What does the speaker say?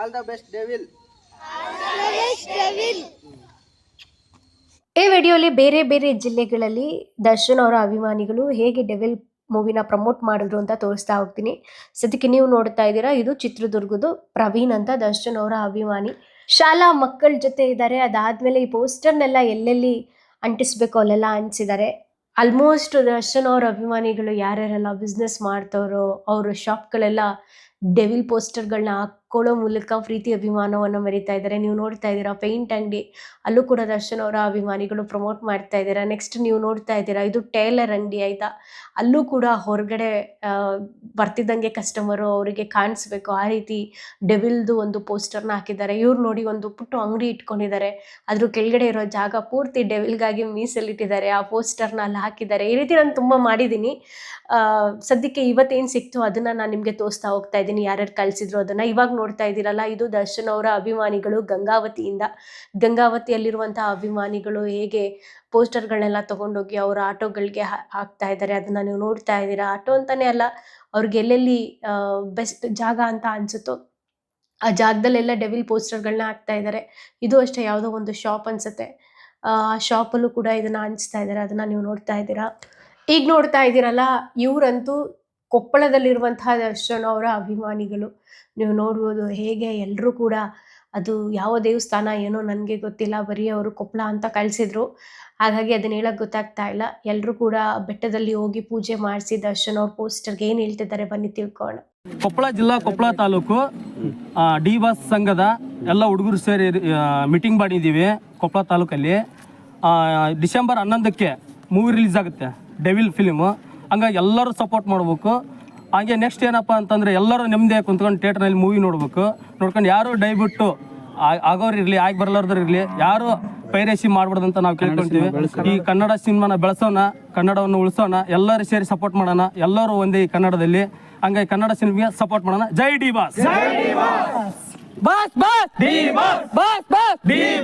All the best devil ಈ ವಿಡಿಯೋಲಿ ಬೇರೆ ಬೇರೆ ಜಿಲ್ಲೆಗಳಲ್ಲಿ ದರ್ಶನ್ ಅವರ ಅಭಿಮಾನಿಗಳು ಹೇಗೆ ಡೆವಿಲ್ ಮೂವಿನ ಪ್ರಮೋಟ್ ಮಾಡಿದ್ರು ಅಂತ ತೋರಿಸ್ತಾ ಹೋಗ್ತೀನಿ. ಸದ್ಯಕ್ಕೆ ನೀವು ನೋಡ್ತಾ ಇದ್ದೀರಾ, ಇದು ಚಿತ್ರದುರ್ಗದ್ದು ಪ್ರವೀಣ್ ಅಂತ ದರ್ಶನ್ ಅವರ ಅಭಿಮಾನಿ. ಶಾಲಾ ಮಕ್ಕಳ ಜೊತೆ ಇದ್ದಾರೆ, ಅದಾದ್ಮೇಲೆ ಈ ಪೋಸ್ಟರ್ನೆಲ್ಲ ಎಲ್ಲೆಲ್ಲಿ ಅಂಟಿಸ್ಬೇಕು ಅಲ್ಲೆಲ್ಲ ಅಂಟಿಸಿದ್ದಾರೆ ಆಲ್ಮೋಸ್ಟ್ ದರ್ಶನ್ ಅವ್ರ ಅಭಿಮಾನಿಗಳು ಯಾರ್ಯಾರೆಲ್ಲ ಬಿಸ್ನೆಸ್ ಮಾಡ್ತವ್ರೋ ಅವ್ರ ಶಾಪ್ಗಳೆಲ್ಲ ಡೆವಿಲ್ ಪೋಸ್ಟರ್ಗಳನ್ನ ಹಾಕೊಳ್ಳೋ ಮೂಲಕ ಪ್ರೀತಿ ಅಭಿಮಾನವನ್ನು ಮೆರಿತಾ ಇದ್ದಾರೆ. ನೀವು ನೋಡ್ತಾ ಇದ್ದೀರಾ ಪೇಂಟ್ ಅಂಗಡಿ ಅಲ್ಲೂ ಕೂಡ ದರ್ಶನ್ ಅವರ ಅಭಿಮಾನಿಗಳು ಪ್ರಮೋಟ್ ಮಾಡ್ತಾ ಇದ್ದೀರಾ. ನೆಕ್ಸ್ಟ್ ನೀವು ನೋಡ್ತಾ ಇದ್ದೀರಾ, ಇದು ಟೇಲರ್ ಅಂಗಡಿ ಆಯ್ತಾ? ಅಲ್ಲೂ ಕೂಡ ಹೊರಗಡೆ ಬರ್ತಿದ್ದಂಗೆ ಕಸ್ಟಮರು ಅವರಿಗೆ ಕಾಣಿಸ್ಬೇಕು. ಆ ರೀತಿ ಡೆವಿಲ್ದು ಒಂದು ಪೋಸ್ಟರ್ನ ಹಾಕಿದ್ದಾರೆ. ಇವ್ರು ನೋಡಿ ಒಂದು ಪುಟ್ಟು ಅಂಗಡಿ ಇಟ್ಕೊಂಡಿದ್ದಾರೆ. ಅದ್ರ ಕೆಳಗಡೆ ಇರೋ ಜಾಗ ಪೂರ್ತಿ ಡೆವಿಲ್ಗಾಗಿ ಮೀಸಲಿಟ್ಟಿದ್ದಾರೆ. ಆ ಪೋಸ್ಟರ್ನ ಅಲ್ಲಿ ಹಾಕಿದ್ದಾರೆ. ಈ ರೀತಿ ನಾನು ತುಂಬ ಮಾಡಿದ್ದೀನಿ. ಸದ್ಯಕ್ಕೆ ಇವತ್ತೇನು ಸಿಕ್ತು ಅದನ್ನ ನಾನು ನಿಮಗೆ ತೋರಿಸ್ತಾ ಹೋಗ್ತಾ ಇದ್ದೀನಿ. ಯಾರ್ಯಾರು ಕಳಿಸಿದ್ರು ಅದನ್ನ ಇವಾಗ ನೋಡ್ತಾ ಇದ್ದೀರಲ್ಲ, ಇದು ದರ್ಶನ್ ಅವರ ಅಭಿಮಾನಿಗಳು ಗಂಗಾವತಿಯಿಂದ. ಗಂಗಾವತಿಯಲ್ಲಿರುವಂತಹ ಅಭಿಮಾನಿಗಳು ಹೇಗೆ ಪೋಸ್ಟರ್ಗಳನ್ನೆಲ್ಲ ತಗೊಂಡೋಗಿ ಅವರ ಆಟೋಗಳಿಗೆ ಹಾಕ್ತಾ ಇದ್ದಾರೆ, ಅದನ್ನ ನೀವು ನೋಡ್ತಾ ಇದ್ದೀರಾ? ಆಟೋ ಅಂತಾನೆ ಅಲ್ಲ, ಅವ್ರಿಗೆ ಎಲ್ಲೆಲ್ಲಿ ಬೆಸ್ಟ್ ಜಾಗ ಅಂತ ಅನ್ಸುತ್ತೋ, ಆ ಜಾಗದಲ್ಲೆಲ್ಲ ಡೆವಿಲ್ ಪೋಸ್ಟರ್ಗಳನ್ನ ಹಾಕ್ತಾ ಇದ್ದಾರೆ. ಇದು ಅಷ್ಟೇ, ಯಾವುದೋ ಒಂದು ಶಾಪ್ ಅನ್ಸುತ್ತೆ. ಆ ಶಾಪಲ್ಲೂ ಕೂಡ ಇದನ್ನ ಹಂಚ್ತಾ ಇದ್ದಾರೆ, ಅದನ್ನ ನೀವು ನೋಡ್ತಾ ಇದ್ದೀರಾ? ಈಗ ನೋಡ್ತಾ ಇದ್ದೀರಲ್ಲ, ಇವರಂತೂ ಕೊಪ್ಪಳದಲ್ಲಿರುವಂತಹ ದರ್ಶನ ಅವರ ಅಭಿಮಾನಿಗಳು ನೀವು ನೋಡ್ಬೋದು. ಹೇಗೆ ಎಲ್ಲರೂ ಕೂಡ ಅದು ಯಾವ ದೇವಸ್ಥಾನ ಏನೋ ನನಗೆ ಗೊತ್ತಿಲ್ಲ, ಬರೀ ಅವರು ಕೊಪ್ಪಳ ಅಂತ ಕಳಿಸಿದ್ರು. ಹಾಗಾಗಿ ಅದನ್ನ ಹೇಳಕ್ ಗೊತ್ತಾಗ್ತಾ ಇಲ್ಲ. ಎಲ್ಲರೂ ಕೂಡ ಬೆಟ್ಟದಲ್ಲಿ ಹೋಗಿ ಪೂಜೆ ಮಾಡಿಸಿ ದರ್ಶನ ಅವ್ರ ಪೋಸ್ಟರ್ಗೆ ಏನು ಹೇಳ್ತಿದ್ದಾರೆ ಬನ್ನಿ ತಿಳ್ಕೊಳ್ಳೋಣ. ಕೊಪ್ಪಳ ಜಿಲ್ಲಾ, ಕೊಪ್ಪಳ ತಾಲೂಕು ಡಿ ಬಸ್ ಸಂಘದ ಎಲ್ಲ ಹುಡುಗರು ಸೇರಿ ಮೀಟಿಂಗ್ ಮಾಡಿದ್ದೀವಿ ಕೊಪ್ಪಳ ತಾಲೂಕಲ್ಲಿ. ಡಿಸೆಂಬರ್ ಹನ್ನೊಂದಕ್ಕೆ ಮೂವಿ ರಿಲೀಸ್ ಆಗುತ್ತೆ. Devil film. ಹಂಗಾಗಿ ಎಲ್ಲರೂ ಸಪೋರ್ಟ್ ಮಾಡಬೇಕು. ಹಾಗೆ ನೆಕ್ಸ್ಟ್ ಏನಪ್ಪ ಅಂತಂದರೆ ಎಲ್ಲರೂ ನೆಮ್ಮದಿ ಕುಂತ್ಕೊಂಡು ಥಿಯೇಟ್ರ್ನಲ್ಲಿ ಮೂವಿ ನೋಡಬೇಕು. ನೋಡ್ಕೊಂಡು ಯಾರು ಡೈಬಿಟ್ಟು ಆಗೋರು ಇರಲಿ ಆಗಿ ಬರಲಾರ್ದಿರಲಿ ಇರಲಿ ಯಾರು ಪೈರೇಸಿ ಮಾಡ್ಬಾರ್ದು ಅಂತ ನಾವು ಕೇಳ್ಕೊಂತೀವಿ. ಈ ಕನ್ನಡ ಸಿನಿಮಾನ ಬೆಳೆಸೋಣ ಕನ್ನಡವನ್ನು ಉಳಿಸೋಣ ಎಲ್ಲರೂ ಸೇರಿ ಸಪೋರ್ಟ್ ಮಾಡೋಣ ಎಲ್ಲರೂ ಒಂದೇ ಈ ಕನ್ನಡದಲ್ಲಿ. ಹಂಗಾಗಿ ಕನ್ನಡ ಸಿನಿಮಾಗೆ ಸಪೋರ್ಟ್ ಮಾಡೋಣ. ಜೈ D boss. Boss. Boss boss. Boss. Boss boss. D boss